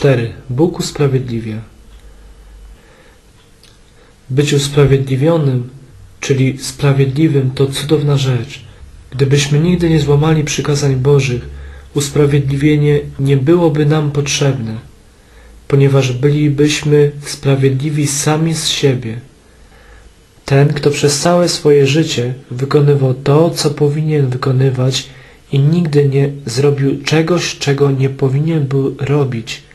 4. Bóg usprawiedliwia. Być usprawiedliwionym, czyli sprawiedliwym, to cudowna rzecz. Gdybyśmy nigdy nie złamali przykazań Bożych, usprawiedliwienie nie byłoby nam potrzebne, ponieważ bylibyśmy sprawiedliwi sami z siebie. Ten, kto przez całe swoje życie wykonywał to, co powinien wykonywać i nigdy nie zrobił czegoś, czego nie powinien był robić,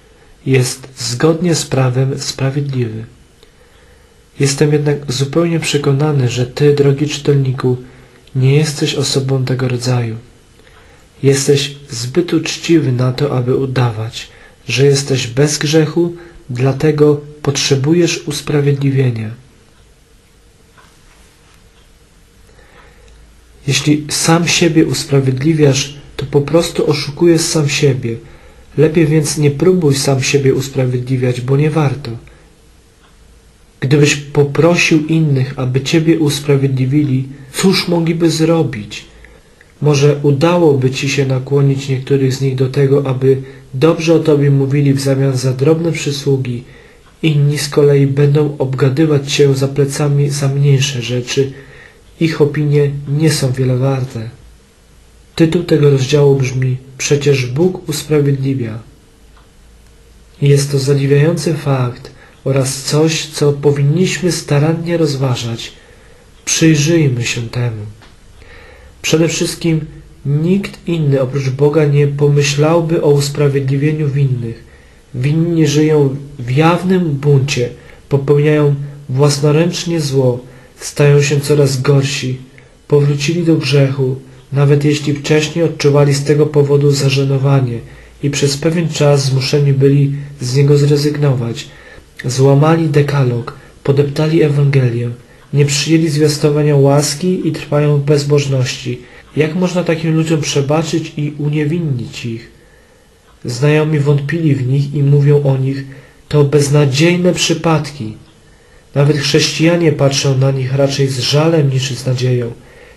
jest zgodnie z prawem sprawiedliwy. Jestem jednak zupełnie przekonany, że Ty, drogi czytelniku, nie jesteś osobą tego rodzaju. Jesteś zbyt uczciwy na to, aby udawać, że jesteś bez grzechu, dlatego potrzebujesz usprawiedliwienia. Jeśli sam siebie usprawiedliwiasz, to po prostu oszukujesz sam siebie. Lepiej więc nie próbuj sam siebie usprawiedliwiać, bo nie warto. Gdybyś poprosił innych, aby Ciebie usprawiedliwili, cóż mogliby zrobić? Może udałoby Ci się nakłonić niektórych z nich do tego, aby dobrze o Tobie mówili w zamian za drobne przysługi, inni z kolei będą obgadywać Cię za plecami za mniejsze rzeczy, ich opinie nie są wiele warte. Tytuł tego rozdziału brzmi Przecież Bóg usprawiedliwia. Jest to zadziwiający fakt oraz coś, co powinniśmy starannie rozważać. Przyjrzyjmy się temu. Przede wszystkim nikt inny oprócz Boga nie pomyślałby o usprawiedliwieniu winnych. Winni żyją w jawnym buncie, popełniają własnoręcznie zło, stają się coraz gorsi, powrócili do grzechu, nawet jeśli wcześniej odczuwali z tego powodu zażenowanie i przez pewien czas zmuszeni byli z niego zrezygnować. Złamali dekalog, podeptali Ewangelię, nie przyjęli zwiastowania łaski i trwają w bezbożności. Jak można takim ludziom przebaczyć i uniewinnić ich? Znajomi wątpili w nich i mówią o nich, to beznadziejne przypadki. Nawet chrześcijanie patrzą na nich raczej z żalem niż z nadzieją.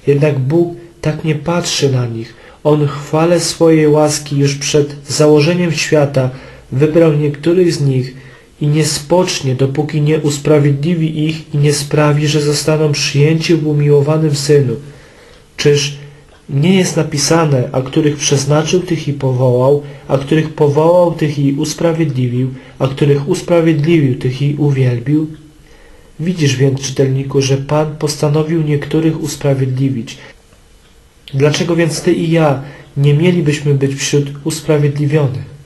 Jednak Bóg tak nie patrzy na nich. On chwale swojej łaski już przed założeniem świata wybrał niektórych z nich i nie spocznie, dopóki nie usprawiedliwi ich i nie sprawi, że zostaną przyjęci w umiłowanym Synu. Czyż nie jest napisane, a których przeznaczył, tych i powołał, a których powołał, tych i usprawiedliwił, a których usprawiedliwił, tych i uwielbił? Widzisz więc, czytelniku, że Pan postanowił niektórych usprawiedliwić. Dlaczego więc Ty i ja nie mielibyśmy być wśród usprawiedliwionych?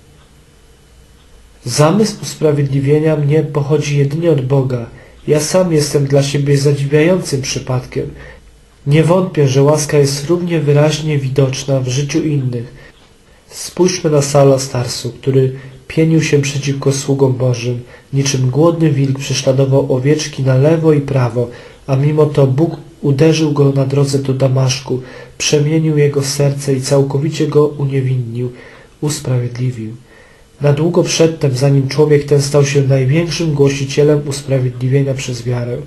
Zamysł usprawiedliwienia mnie pochodzi jedynie od Boga. Ja sam jestem dla siebie zadziwiającym przypadkiem. Nie wątpię, że łaska jest równie wyraźnie widoczna w życiu innych. Spójrzmy na Saula Starsu, który pienił się przeciwko sługom Bożym, niczym głodny wilk prześladował owieczki na lewo i prawo, a mimo to Bóg uderzył go na drodze do Damaszku, przemienił jego serce i całkowicie go uniewinnił, usprawiedliwił. Na długo przedtem, zanim człowiek ten stał się największym głosicielem usprawiedliwienia przez wiarę,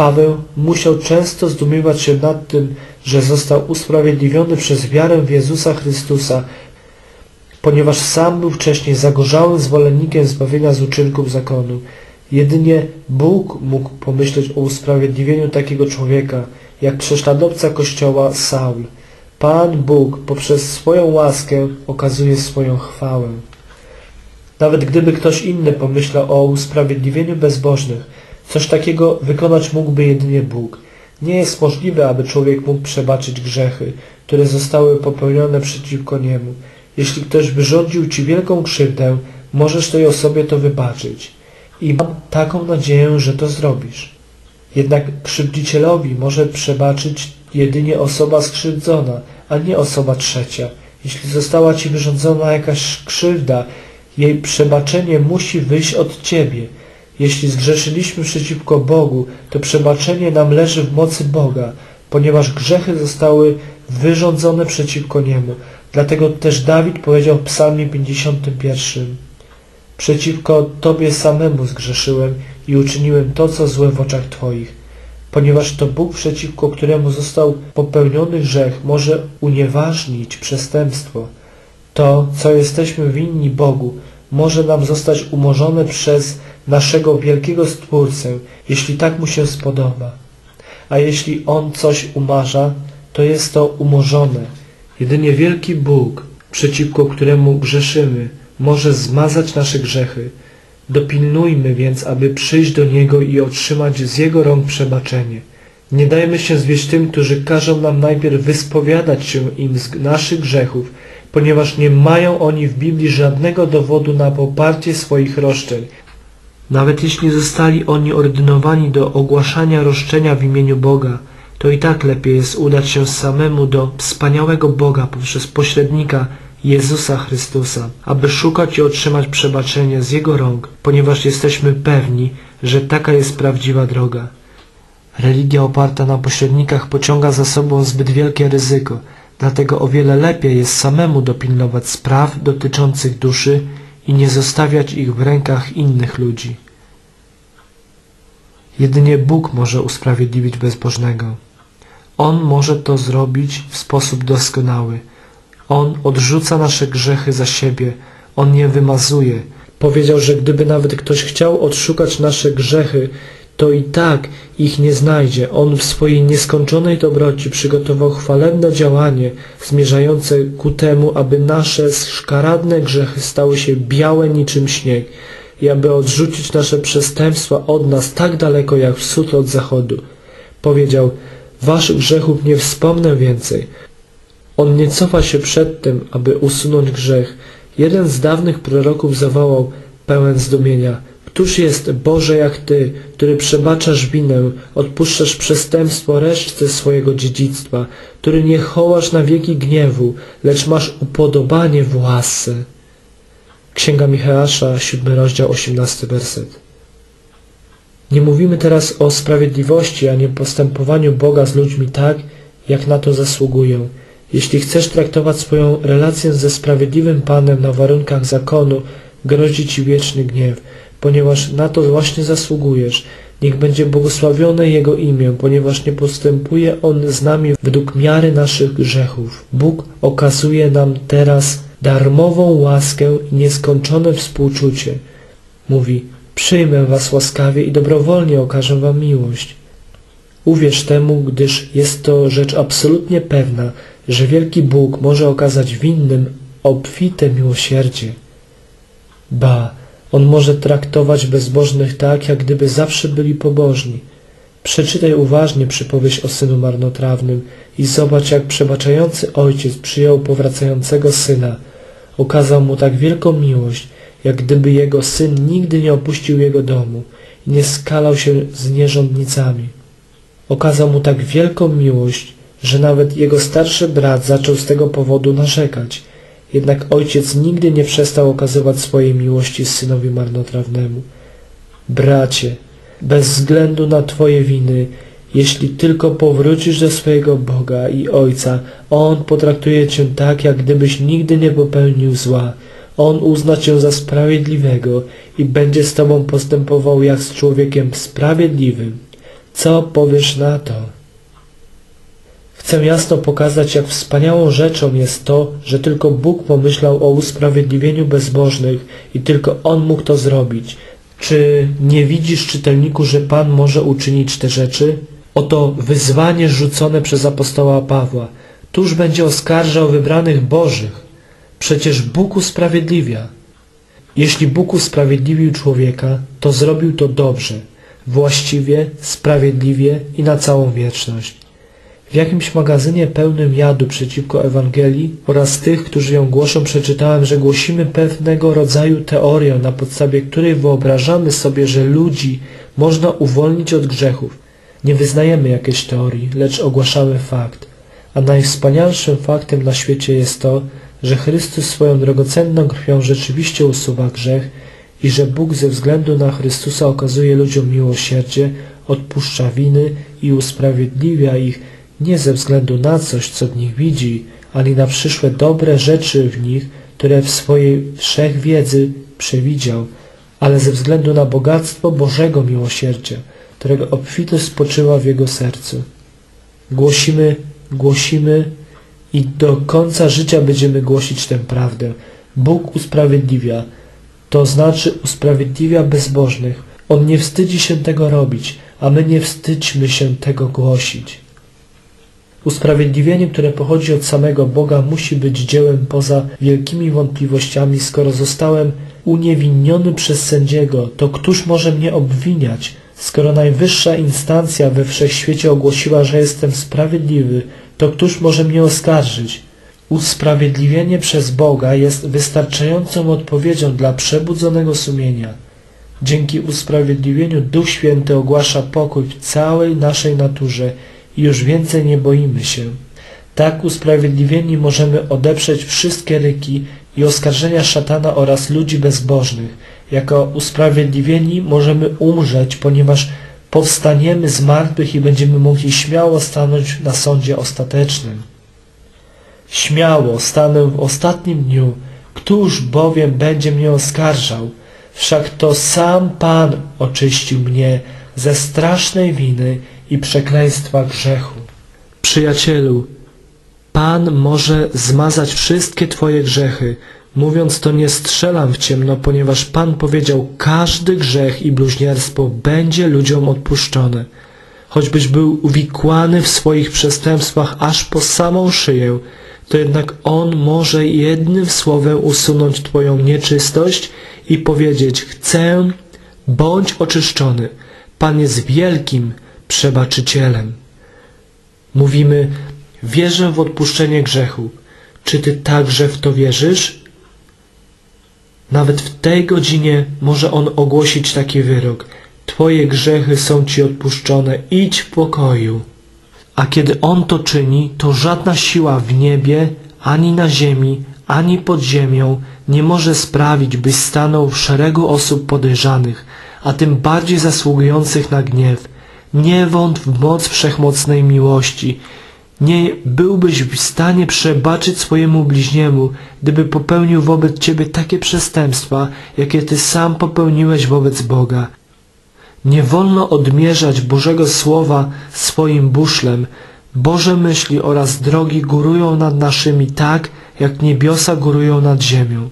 Paweł musiał często zdumiewać się nad tym, że został usprawiedliwiony przez wiarę w Jezusa Chrystusa, ponieważ sam był wcześniej zagorzałym zwolennikiem zbawienia z uczynków zakonu. Jedynie Bóg mógł pomyśleć o usprawiedliwieniu takiego człowieka, jak prześladowca Kościoła Saul. Pan Bóg poprzez swoją łaskę okazuje swoją chwałę. Nawet gdyby ktoś inny pomyślał o usprawiedliwieniu bezbożnych, coś takiego wykonać mógłby jedynie Bóg. Nie jest możliwe, aby człowiek mógł przebaczyć grzechy, które zostały popełnione przeciwko niemu. Jeśli ktoś wyrządził ci wielką krzywdę, możesz tej osobie to wybaczyć. I mam taką nadzieję, że to zrobisz. Jednak krzywdzicielowi może przebaczyć jedynie osoba skrzywdzona, a nie osoba trzecia. Jeśli została ci wyrządzona jakaś krzywda, jej przebaczenie musi wyjść od Ciebie. Jeśli zgrzeszyliśmy przeciwko Bogu, to przebaczenie nam leży w mocy Boga, ponieważ grzechy zostały wyrządzone przeciwko Niemu. Dlatego też Dawid powiedział w psalmie 51 Przeciwko Tobie samemu zgrzeszyłem i uczyniłem to, co złe w oczach Twoich. Ponieważ to Bóg, przeciwko któremu został popełniony grzech, może unieważnić przestępstwo. To, co jesteśmy winni Bogu, może nam zostać umorzone przez naszego wielkiego Stwórcę, jeśli tak mu się spodoba. A jeśli on coś umarza, to jest to umorzone. Jedynie wielki Bóg, przeciwko któremu grzeszymy, może zmazać nasze grzechy. Dopilnujmy więc, aby przyjść do Niego i otrzymać z Jego rąk przebaczenie. Nie dajmy się zwieść tym, którzy każą nam najpierw wyspowiadać się im z naszych grzechów, ponieważ nie mają oni w Biblii żadnego dowodu na poparcie swoich roszczeń. Nawet jeśli zostali oni ordynowani do ogłaszania roszczenia w imieniu Boga, to i tak lepiej jest udać się samemu do wspaniałego Boga poprzez pośrednika Jezusa Chrystusa, aby szukać i otrzymać przebaczenie z Jego rąk, ponieważ jesteśmy pewni, że taka jest prawdziwa droga. Religia oparta na pośrednikach pociąga za sobą zbyt wielkie ryzyko, dlatego o wiele lepiej jest samemu dopilnować spraw dotyczących duszy i nie zostawiać ich w rękach innych ludzi. Jedynie Bóg może usprawiedliwić bezbożnego. On może to zrobić w sposób doskonały. On odrzuca nasze grzechy za siebie, On je wymazuje. Powiedział, że gdyby nawet ktoś chciał odszukać nasze grzechy, to i tak ich nie znajdzie. On w swojej nieskończonej dobroci przygotował chwalebne działanie zmierzające ku temu, aby nasze szkaradne grzechy stały się białe niczym śnieg i aby odrzucić nasze przestępstwa od nas tak daleko jak wschód od zachodu. Powiedział, waszych grzechów nie wspomnę więcej. On nie cofa się przed tym, aby usunąć grzech. Jeden z dawnych proroków zawołał, pełen zdumienia, Któż jest, Boże, jak Ty, który przebaczasz winę, odpuszczasz przestępstwo resztce swojego dziedzictwa, który nie chowasz na wieki gniewu, lecz masz upodobanie w łasce. Księga Micheasza, siódmy rozdział, osiemnasty werset. Nie mówimy teraz o sprawiedliwości, a nie postępowaniu Boga z ludźmi tak, jak na to zasługują. Jeśli chcesz traktować swoją relację ze sprawiedliwym Panem na warunkach zakonu, grozi Ci wieczny gniew, ponieważ na to właśnie zasługujesz. Niech będzie błogosławione Jego imię, ponieważ nie postępuje On z nami według miary naszych grzechów. Bóg okazuje nam teraz darmową łaskę i nieskończone współczucie. Mówi, przyjmę was łaskawie i dobrowolnie okażę wam miłość. Uwierz temu, gdyż jest to rzecz absolutnie pewna, że wielki Bóg może okazać winnym obfite miłosierdzie. Ba, On może traktować bezbożnych tak, jak gdyby zawsze byli pobożni. Przeczytaj uważnie przypowieść o synu marnotrawnym i zobacz, jak przebaczający ojciec przyjął powracającego syna. Okazał mu tak wielką miłość, jak gdyby jego syn nigdy nie opuścił jego domu i nie skalał się z nierządnicami. Okazał mu tak wielką miłość, że nawet jego starszy brat zaczął z tego powodu narzekać. Jednak ojciec nigdy nie przestał okazywać swojej miłości synowi marnotrawnemu. Bracie, bez względu na Twoje winy, jeśli tylko powrócisz do swojego Boga i Ojca, On potraktuje Cię tak, jak gdybyś nigdy nie popełnił zła. On uzna Cię za sprawiedliwego i będzie z Tobą postępował jak z człowiekiem sprawiedliwym. Co powiesz na to? Chcę jasno pokazać, jak wspaniałą rzeczą jest to, że tylko Bóg pomyślał o usprawiedliwieniu bezbożnych i tylko On mógł to zrobić. Czy nie widzisz, czytelniku, że Pan może uczynić te rzeczy? Oto wyzwanie rzucone przez apostoła Pawła. Tuż będzie oskarżał wybranych Bożych. Przecież Bóg usprawiedliwia. Jeśli Bóg usprawiedliwił człowieka, to zrobił to dobrze, właściwie, sprawiedliwie i na całą wieczność. W jakimś magazynie pełnym jadu przeciwko Ewangelii oraz tych, którzy ją głoszą, przeczytałem, że głosimy pewnego rodzaju teorię, na podstawie której wyobrażamy sobie, że ludzi można uwolnić od grzechów. Nie wyznajemy jakiejś teorii, lecz ogłaszamy fakt. A najwspanialszym faktem na świecie jest to, że Chrystus swoją drogocenną krwią rzeczywiście usuwa grzech i że Bóg ze względu na Chrystusa okazuje ludziom miłosierdzie, odpuszcza winy i usprawiedliwia ich nie ze względu na coś, co w nich widzi, ani na przyszłe dobre rzeczy w nich, które w swojej wszechwiedzy przewidział, ale ze względu na bogactwo Bożego miłosierdzia, którego obfitość spoczywa w Jego sercu. Głosimy, głosimy i do końca życia będziemy głosić tę prawdę. Bóg usprawiedliwia. to znaczy usprawiedliwia bezbożnych. On nie wstydzi się tego robić, a my nie wstydźmy się tego głosić. Usprawiedliwienie, które pochodzi od samego Boga, musi być dziełem poza wielkimi wątpliwościami. Skoro zostałem uniewinniony przez sędziego, to któż może mnie obwiniać? Skoro najwyższa instancja we wszechświecie ogłosiła, że jestem sprawiedliwy, to któż może mnie oskarżyć? Usprawiedliwienie przez Boga jest wystarczającą odpowiedzią dla przebudzonego sumienia. Dzięki usprawiedliwieniu Duch Święty ogłasza pokój w całej naszej naturze już więcej nie boimy się. Tak usprawiedliwieni możemy odeprzeć wszystkie ryki i oskarżenia szatana oraz ludzi bezbożnych. Jako usprawiedliwieni możemy umrzeć, ponieważ powstaniemy z martwych i będziemy mogli śmiało stanąć na sądzie ostatecznym. Śmiało stanę w ostatnim dniu, któż bowiem będzie mnie oskarżał? Wszak to sam Pan oczyścił mnie ze strasznej winy i przekleństwa grzechu. Przyjacielu, Pan może zmazać wszystkie Twoje grzechy. Mówiąc to nie strzelam w ciemno, ponieważ Pan powiedział, każdy grzech i bluźnierstwo będzie ludziom odpuszczone. Choćbyś był uwikłany w swoich przestępstwach aż po samą szyję, to jednak On może jednym słowem usunąć Twoją nieczystość i powiedzieć, chcę, bądź oczyszczony. Pan jest wielkim przebaczycielem. Mówimy, wierzę w odpuszczenie grzechu. Czy Ty także w to wierzysz? Nawet w tej godzinie może On ogłosić taki wyrok. Twoje grzechy są Ci odpuszczone, idź w pokoju. A kiedy On to czyni, to żadna siła w niebie, ani na ziemi, ani pod ziemią nie może sprawić, byś stanął w szeregu osób podejrzanych, a tym bardziej zasługujących na gniew. Nie wątp w moc wszechmocnej miłości. Nie byłbyś w stanie przebaczyć swojemu bliźniemu, gdyby popełnił wobec ciebie takie przestępstwa, jakie ty sam popełniłeś wobec Boga. Nie wolno odmierzać Bożego Słowa swoim buszlem. Boże myśli oraz drogi górują nad naszymi tak, jak niebiosa górują nad ziemią.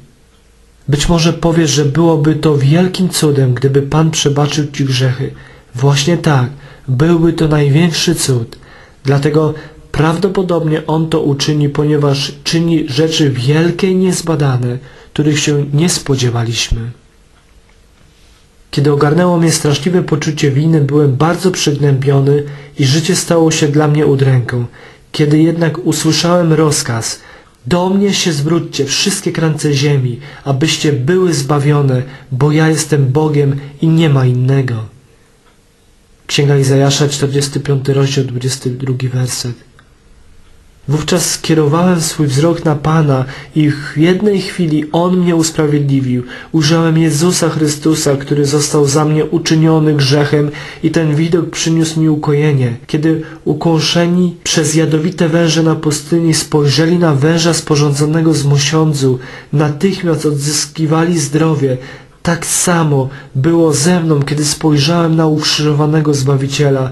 Być może powiesz, że byłoby to wielkim cudem, gdyby Pan przebaczył Ci grzechy. Właśnie tak, byłby to największy cud. Dlatego prawdopodobnie On to uczyni, ponieważ czyni rzeczy wielkie i niezbadane, których się nie spodziewaliśmy. Kiedy ogarnęło mnie straszliwe poczucie winy, byłem bardzo przygnębiony i życie stało się dla mnie udręką. Kiedy jednak usłyszałem rozkaz, do mnie się zwróćcie, wszystkie krańce ziemi, abyście były zbawione, bo ja jestem Bogiem i nie ma innego. Księga Izajasza, 45 rozdział, 22 werset. Wówczas skierowałem swój wzrok na Pana i w jednej chwili On mnie usprawiedliwił. Ujrzałem Jezusa Chrystusa, który został za mnie uczyniony grzechem i ten widok przyniósł mi ukojenie. Kiedy ukąszeni przez jadowite węże na pustyni spojrzeli na węża sporządzonego z mosiądzu, natychmiast odzyskiwali zdrowie. Tak samo było ze mną, kiedy spojrzałem na ukrzyżowanego Zbawiciela.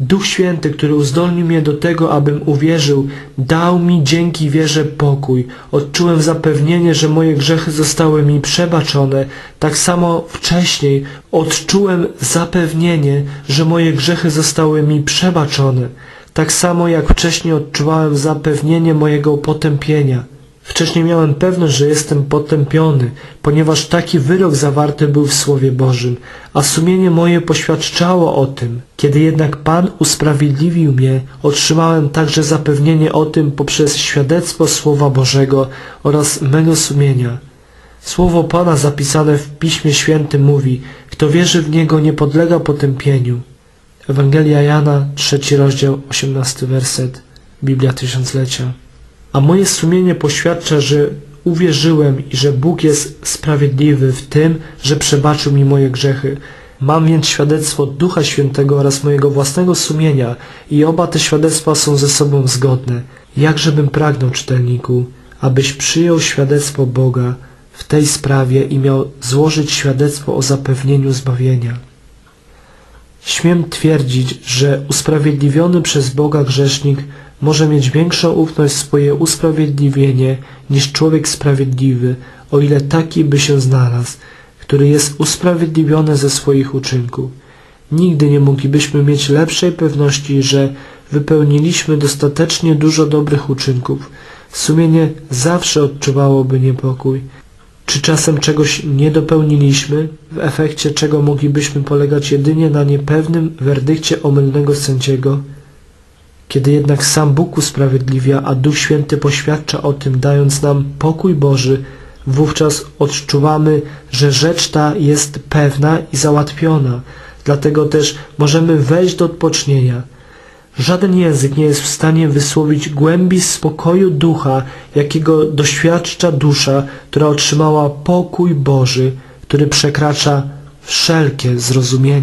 Duch Święty, który uzdolnił mnie do tego, abym uwierzył, dał mi dzięki wierze pokój. Odczułem zapewnienie, że moje grzechy zostały mi przebaczone. Tak samo wcześniej odczułem zapewnienie, że moje grzechy zostały mi przebaczone. Tak samo jak wcześniej odczuwałem zapewnienie mojego potępienia. Wcześniej miałem pewność, że jestem potępiony, ponieważ taki wyrok zawarty był w Słowie Bożym, a sumienie moje poświadczało o tym. Kiedy jednak Pan usprawiedliwił mnie, otrzymałem także zapewnienie o tym poprzez świadectwo Słowa Bożego oraz mego sumienia. Słowo Pana zapisane w Piśmie Świętym mówi, kto wierzy w Niego nie podlega potępieniu. Ewangelia Jana, trzeci rozdział, osiemnasty werset, Biblia Tysiąclecia a moje sumienie poświadcza, że uwierzyłem i że Bóg jest sprawiedliwy w tym, że przebaczył mi moje grzechy. Mam więc świadectwo Ducha Świętego oraz mojego własnego sumienia i oba te świadectwa są ze sobą zgodne. Jakżebym pragnął, czytelniku, abyś przyjął świadectwo Boga w tej sprawie i miał złożyć świadectwo o zapewnieniu zbawienia. Śmiem twierdzić, że usprawiedliwiony przez Boga grzesznik może mieć większą ufność w swoje usprawiedliwienie niż człowiek sprawiedliwy o ile taki by się znalazł, który jest usprawiedliwiony ze swoich uczynków. Nigdy nie moglibyśmy mieć lepszej pewności, że wypełniliśmy dostatecznie dużo dobrych uczynków. Sumienie zawsze odczuwałoby niepokój. Czy czasem czegoś nie dopełniliśmy, w efekcie czego moglibyśmy polegać jedynie na niepewnym werdykcie omylnego sędziego? Kiedy jednak sam Bóg usprawiedliwia, a Duch Święty poświadcza o tym, dając nam pokój Boży, wówczas odczuwamy, że rzecz ta jest pewna i załatwiona. Dlatego też możemy wejść do odpocznienia. Żaden język nie jest w stanie wysłowić głębi spokoju ducha, jakiego doświadcza dusza, która otrzymała pokój Boży, który przekracza wszelkie zrozumienie.